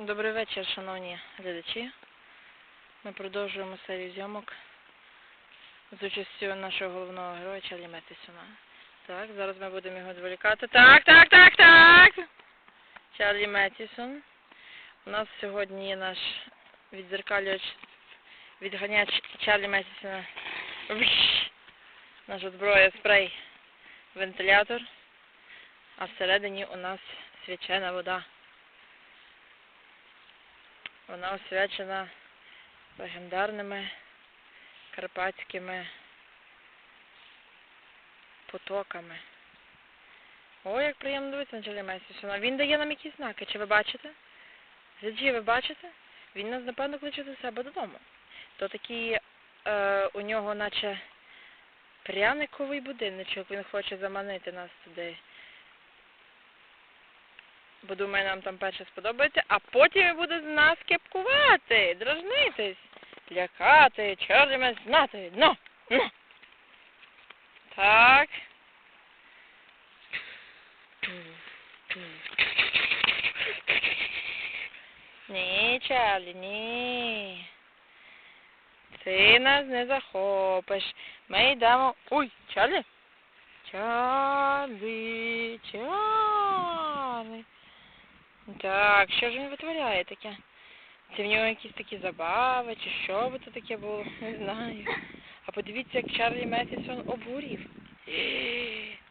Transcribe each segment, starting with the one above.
Добрий вечір, шановні глядачі. Ми продовжуємо серію зйомок з участю нашого головного героя Чарлі Меттісона. Так, зараз ми будемо його відволікати. Так, так, так, так. Чарлі Меттісон. У нас сьогодні наш відзеркалювач, відганяч Чарлі Меттісона. Вш! Наша зброя спрей, вентилятор. А всередині у нас свячена вода. Вона освячена легендарними карпатськими потоками. О, як приємно дивитися на Чарлі Він дає нам якісь знаки. Чи ви бачите? Гляджі, ви бачите? Він нас, напевно, кличе до себе додому. То такий е, у нього наче пряниковий будиночок. Він хоче заманити нас туди. Бо думає, нам там перше сподобається, а потім буде з нас кепкувати, дражнитись, лякати, чорними знати. Ну, ну. Так. Ні, Чарлі, ні. Ти нас не захопиш. Ми йдемо. Ой, Чарлі. Чарлі, Чарлі. Так, що ж він витворяє таке? Це в нього якісь такі забави, чи що би це таке було? Не знаю. А подивіться, як Чарлі Мефісон обурів.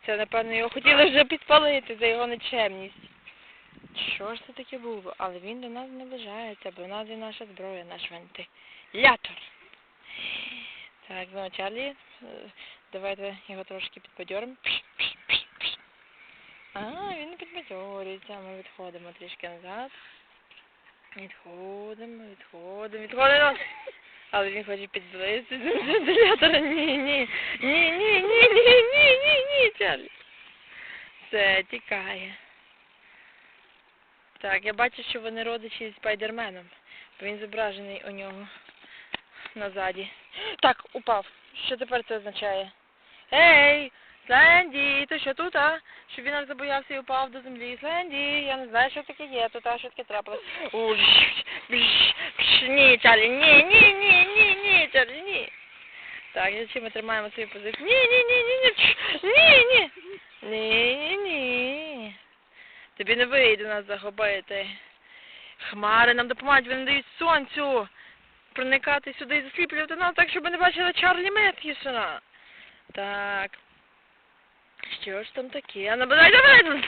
Це, напевно, його хотіли вже підпалити за його нечемність. Що ж це таке було? Але він до нас наближається, бо в нас є наша зброя, наш вентилятор. Так, ну, Чарлі, е, давайте його трошки підбадьоримо. А, він підбадьорюється. Ми відходимо трішки назад. Відходимо, відходимо, відходимо. Але він хоче підзлитися з вентилятора. Ні, ні. Ні, ні, ні, ні, ні, ні, ні, Чарлі. Все, тікає. Так, я бачу, що вони родичі з спайдерменом. Бо він зображений у нього назаді. Так, упав. Що тепер це означає? Ей! Сленді, ти що тут, а? Щоб він нас забоявся і упав до землі. Сленді, я не знаю, що таке є, тут а що таке трапилось. Ні, Чарлі, ні, ні, ні, ні, ні, Чарлі, ні. Так, якщо ми тримаємо свою позицію. Ні, ні, ні, ні, ні, ні, ні. Ні, ні. Тобі не вийде нас захопити. Хмари нам допомагають, вони дають сонцю проникати сюди і засліплювати нас так, щоб ми не бачили Чарлі Меттісона. Так. Що ж там таке? А ну, давай!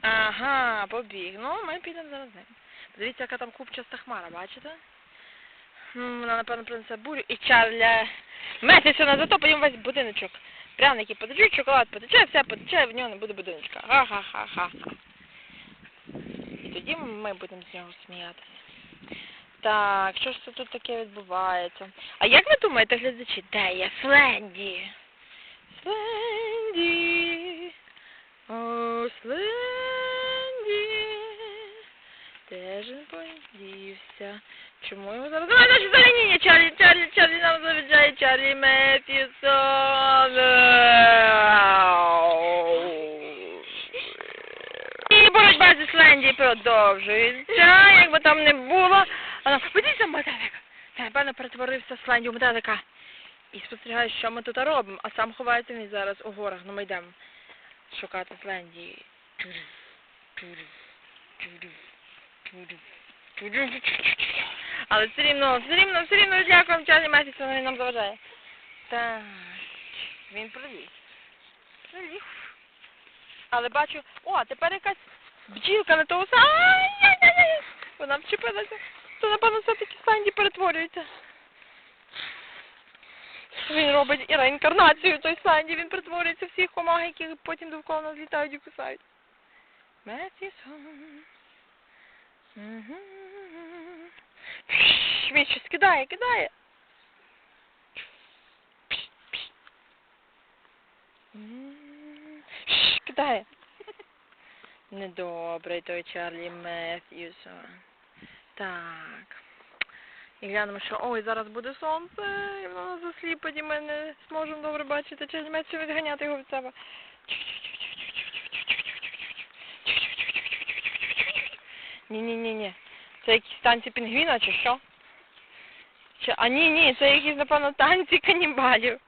Ага, побіг. Ну, ми підемо зараз з. Подивіться, яка там купчаста хмара, бачите? М, Вона, напевно, принесе бурю. І Чарля Меттісона затопить весь будиночок. Пряники потечуть, шоколад потече, все потече, в нього не буде будиночка. Ха-ха-ха-ха. І тоді ми будемо з нього сміятися. Так, що ж це тут таке відбувається? А як ви думаєте, глядачі, де є Сленді? Сленді, о, Сленді, де ж він подівся? Чому його зараз... Давай, наші зеленіння, Чарлі, Чарлі, Чарлі нам завіджає, Чарлі Меттісон. І боротьба зі Сленді продовжується, якби там не було. А ну, подивіться, метелик. Напевно, перетворився Сленді у метелика. І спостерігаю, що ми тут робимо, а сам ховається він зараз у горах. Ну ми йдемо шукати Сленді. Але все рівно, все рівно, все рівно дякуємо Чарлі Месісону, він нам заважає. Так, він приліг. Приліг. Але бачу, о, тепер якась бджілка на того. Вона вчепилася. То, напевно, все-таки Санді перетворюється. Він робить і реінкарнацію той Санді, він перетворюється всіх комах, які потім довкола нас літають і кусають. Метісон. Він щось кидає, кидає. Кидає. Недобрий той Чарлі Меф'юсон. Так. І глянемо, що ой, зараз буде сонце, і воно нас засліпить, і ми не зможемо добре бачити. Меф'юсон відганяти його від себе. Ні-ні-ні-ні. Це якісь танці пінгвіна чи що? Чи... А ні, ні, це якісь, напевно, танці канібалів.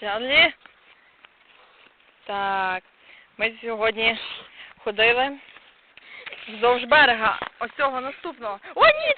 Чарлі. Так. Ми сьогодні ходили вздовж берега. Ось цього наступного. О, ні,